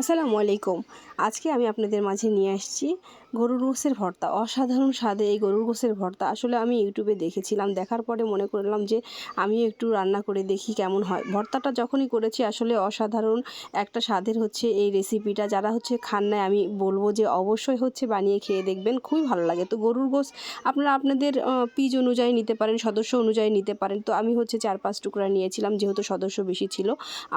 আসসালামু আলাইকুম। আজকে আমি আপনাদের মাঝে নিয়ে আসছি গরুর গোসের ভর্তা। অসাধারণ স্বাদে এই গরুর গোসের ভর্তা। আসলে আমি ইউটিউবে দেখেছিলাম, দেখার পরে মনে করলাম যে আমি একটু রান্না করে দেখি কেমন হয়। ভর্তাটা যখনই করেছি, আসলে অসাধারণ একটা স্বাদের হচ্ছে এই রেসিপিটা। যারা হচ্ছে খান নাই, আমি বলব যে অবশ্যই হচ্ছে বানিয়ে খেয়ে দেখবেন, খুবই ভালো লাগে। তো গরুর গোস আপনারা আপনাদের পিজ অনুযায়ী নিতে পারেন, সদস্য অনুযায়ী নিতে পারেন। তো আমি হচ্ছে চার পাঁচ টুকরা নিয়েছিলাম, যেহেতু সদস্য বেশি ছিল।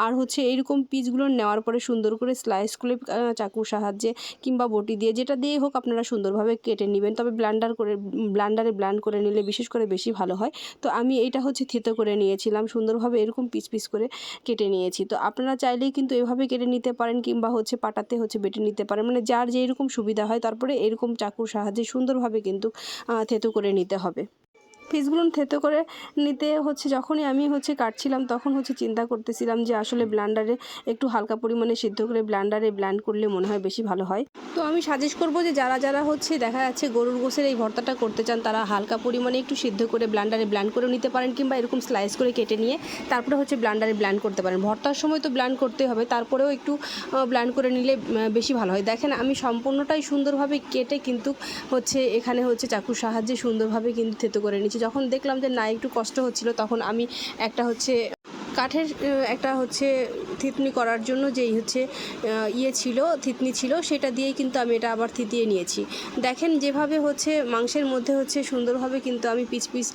আর হচ্ছে এইরকম পিসগুলো নেওয়ার পরে সুন্দর করে স্লাইস করে চাকুর সাহায্যে কিংবা বটি দিয়ে, যেটা দিয়ে হোক আপনারা সুন্দরভাবে কেটে নেবেন। তবে ব্লান্ডার করে ব্লান্ডারে ব্ল্যান্ড করে নিলে বিশেষ করে বেশি ভালো হয়। তো আমি এটা হচ্ছে থেতো করে নিয়েছিলাম, সুন্দরভাবে এরকম পিস পিস করে কেটে নিয়েছি। তো আপনারা চাইলেই কিন্তু এভাবে কেটে নিতে পারেন কিংবা হচ্ছে পাটাতে হচ্ছে বেটে নিতে পারেন। মানে যার যেরকম সুবিধা হয়, তারপরে এরকম চাকুর সাহায্যে সুন্দরভাবে কিন্তু থেতো করে নিতে হবে। পিসগুলো থেতো করে নিতে হচ্ছে, যখনই আমি হচ্ছে কাটছিলাম তখন হচ্ছে চিন্তা করতেছিলাম যে আসলে ব্লান্ডারে একটু হালকা পরিমাণে সিদ্ধ করে ব্লান্ডারে ব্ল্যান্ড করলে মনে হয় বেশি ভালো হয়। তো আমি সাজেস্ট করব যে যারা যারা হচ্ছে দেখা যাচ্ছে গরুর গোসের এই ভর্তাটা করতে চান, তারা হালকা পরিমাণে একটু সিদ্ধ করে ব্লান্ডারে ব্ল্যান্ড করে নিতে পারেন কিংবা এরকম স্লাইস করে কেটে নিয়ে তারপরে হচ্ছে ব্লান্ডারে ব্ল্যান্ড করতে পারেন। ভর্তার সময় তো ব্ল্যান্ড করতে হবে, তারপরেও একটু ব্ল্যান্ড করে নিলে বেশি ভালো হয়। দেখেন আমি সম্পূর্ণটাই সুন্দরভাবে কেটে কিন্তু হচ্ছে এখানে হচ্ছে চাকুর সাহায্যে সুন্দরভাবে কিন্তু থেতো করে নিচ্ছি। যখন দেখলাম যে না একটু কষ্ট হচ্ছিল তখন আমি একটা হচ্ছে কাঠের একটা হচ্ছে থিতনি করার জন্য যেই হচ্ছে ইয়ে ছিল, থিতনি ছিল, সেটা দিয়েই কিন্তু আমি এটা আবার থিতিয়ে নিয়েছি। দেখেন যেভাবে হচ্ছে মাংসের মধ্যে হচ্ছে সুন্দরভাবে কিন্তু আমি পিস পিস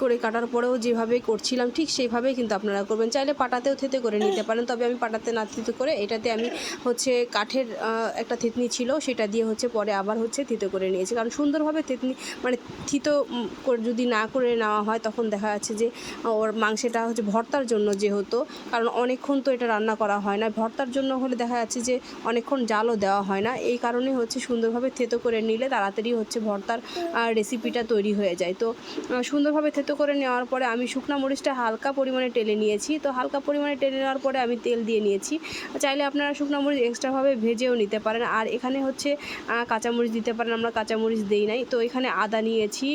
করে কাটার পরেও যেভাবে করছিলাম, ঠিক সেইভাবেই কিন্তু আপনারা করবেন। চাইলে পাটাতেও থেতে করে নিতে পারেন, তবে আমি পাটাতে না থেতে করে এটাতে আমি হচ্ছে কাঠের একটা থিতনি ছিল, সেটা দিয়ে হচ্ছে পরে আবার হচ্ছে থিতো করে নিয়েছি। কারণ সুন্দরভাবে থেতনি মানে থিতো যদি না করে নেওয়া হয়, তখন দেখা যাচ্ছে যে ওর মাংসটা হচ্ছে ভর্তার জন্য যেহেতু, কারণ অনেকক্ষণ তো এটা রান্না করা হয় না। ভর্তার জন্য হলে দেখা যাচ্ছে যে অনেকক্ষণ জালও দেওয়া হয় না। এই কারণে হচ্ছে সুন্দরভাবে থেতো করে নিলে তাড়াতাড়ি হচ্ছে ভর্তার রেসিপিটা তৈরি হয়ে যায়। তো সুন্দরভাবে থেতো করে নেওয়ার পরে আমি শুকনা মরিচটা হালকা পরিমাণে টেলে নিয়েছি। তো হালকা পরিমাণে টেলে নেওয়ার পরে আমি তেল দিয়ে নিয়েছি। চাইলে আপনারা শুকনা মরিচ এক্সট্রাভাবে ভেজেও নিতে পারেন। আর এখানে হচ্ছে কাঁচামরিচ দিতে পারেন। আমরা কাঁচামরিচ দিই নাই। তো এখানে আদা নিয়েছি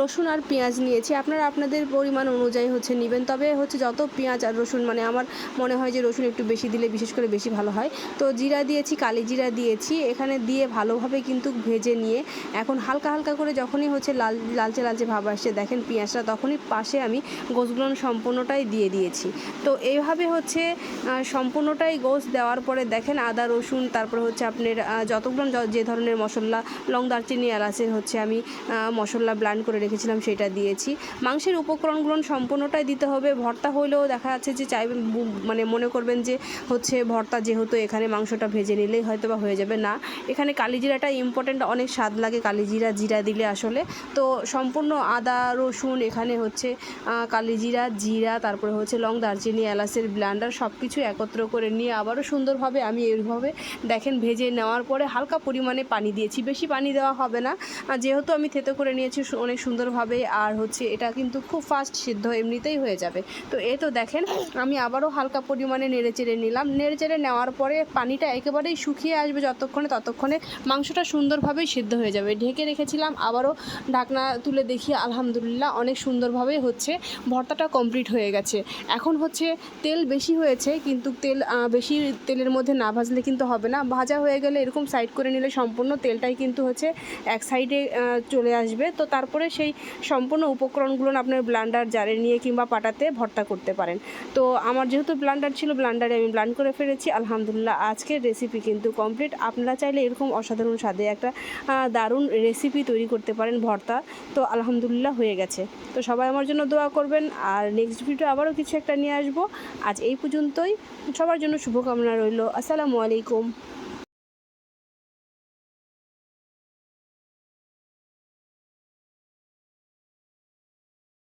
রসুন আর পেঁয়াজ নিয়েছি। আপনারা আপনাদের পরিমাণ অনুযায়ী হচ্ছে নেবেন। তবে হচ্ছে যত পেঁয়াজ আর রসুন মানে আমার মনে হয় যে রসুন একটু বেশি দিলে বিশেষ করে বেশি ভালো হয়। তো জিরা দিয়েছি, কালি জিরা দিয়েছি। এখানে দিয়ে ভালোভাবে কিন্তু ভেজে নিয়ে এখন হালকা হালকা করে যখনই হচ্ছে লাল, লালচে লালচে ভাব আসছে, দেখেন পেঁয়াজটা তখনই পাশে আমি গোসগুলো সম্পূর্ণটাই দিয়ে দিয়েছি। তো এইভাবে হচ্ছে সম্পূর্ণটাই গোস দেওয়ার পরে দেখেন আদা, রসুন, তারপরে হচ্ছে আপনার যতগুলো যে ধরনের মশলা, লং দারচিনি, এলাচের হচ্ছে আমি মশলা ব্লান্ড করে রেখেছিলাম, সেটা দিয়েছি। মাংসের উপকরণগুলো সম্পূর্ণটাই দিতে হবে। ভর্তা হলেও দেখা যাচ্ছে যে বু- মানে মনে করবেন যে হচ্ছে ভর্তা যেহেতু এখানে মাংসটা ভেজে নিলেই হয়তো বা হয়ে যাবে। না, এখানে কালিজিরাটা ইম্পর্টেন্ট অনেক স্বাদ লাগে কালিজিরা, জিরা দিলে আসলে। তো সম্পূর্ণ আদা, রসুন এখানে হচ্ছে কালিজিরা, জিরা, তারপরে হচ্ছে লং দারচিনি, এলাচের ব্লান্ডার সব কিছু একত্র করে নিয়ে আবারও সুন্দরভাবে আমি এইভাবে দেখেন ভেজে নেওয়ার পরে হালকা পরিমাণে পানি দিয়েছি। বেশি পানি দেওয়া হবে না। যেহেতু আমি থেতো করে নিয়েছি, অনেক সুন্দরভাবে আর হচ্ছে এটা কিন্তু খুব ফাস্ট সিদ্ধ এমনিতেই হয়ে যাবে। তো এ তো দেখেন, আমি আবারও হালকা পরিমাণে নেড়ে চেড়ে নিলাম। নেড়ে চেড়ে নেওয়ার পরে পানিটা একেবারেই শুকিয়ে আসবে যতক্ষণে ততক্ষণে মাংসটা সুন্দরভাবেই সিদ্ধ হয়ে যাবে। ঢেকে রেখেছিলাম, আবারও ঢাকনা তুলে দেখি, আলহামদুলিল্লাহ অনেক সুন্দরভাবে হচ্ছে ভর্তাটা কমপ্লিট হয়ে গেছে। এখন হচ্ছে তেল বেশি হয়েছে, কিন্তু তেল বেশি তেলের মধ্যে না ভাজলে কিন্তু হবে না। ভাজা হয়ে গেলে এরকম সাইড করে নিলে সম্পূর্ণ তেলটাই কিন্তু হচ্ছে এক সাইডে চলে আসবে। তো তারপরে সেই সম্পূর্ণ উপকরণগুলো আপনার ব্লান্ডার জারে নিয়ে কিংবা পাটাতে ভর্তা করতে পারেন। তো আমার যেহেতু ব্লান্ডার ছিল, ব্লান্ডারে আমি ব্লান্ড করে ফেলেছি। আলহামদুলিল্লাহ আজকের রেসিপি কিন্তু কমপ্লিট আপনারা চাইলে এরকম অসাধারণ স্বাদে একটা দারুণ রেসিপি তৈরি করতে পারেন ভর্তা। তো আলহামদুলিল্লাহ হয়ে গেছে। তো সবাই আমার জন্য দোয়া করবেন। আর নেক্সট ভিডিও আবারও কিছু একটা নিয়ে আসব। আজ এই পর্যন্তই। সবার জন্য শুভকামনা রইল। আসসালামু আলাইকুম।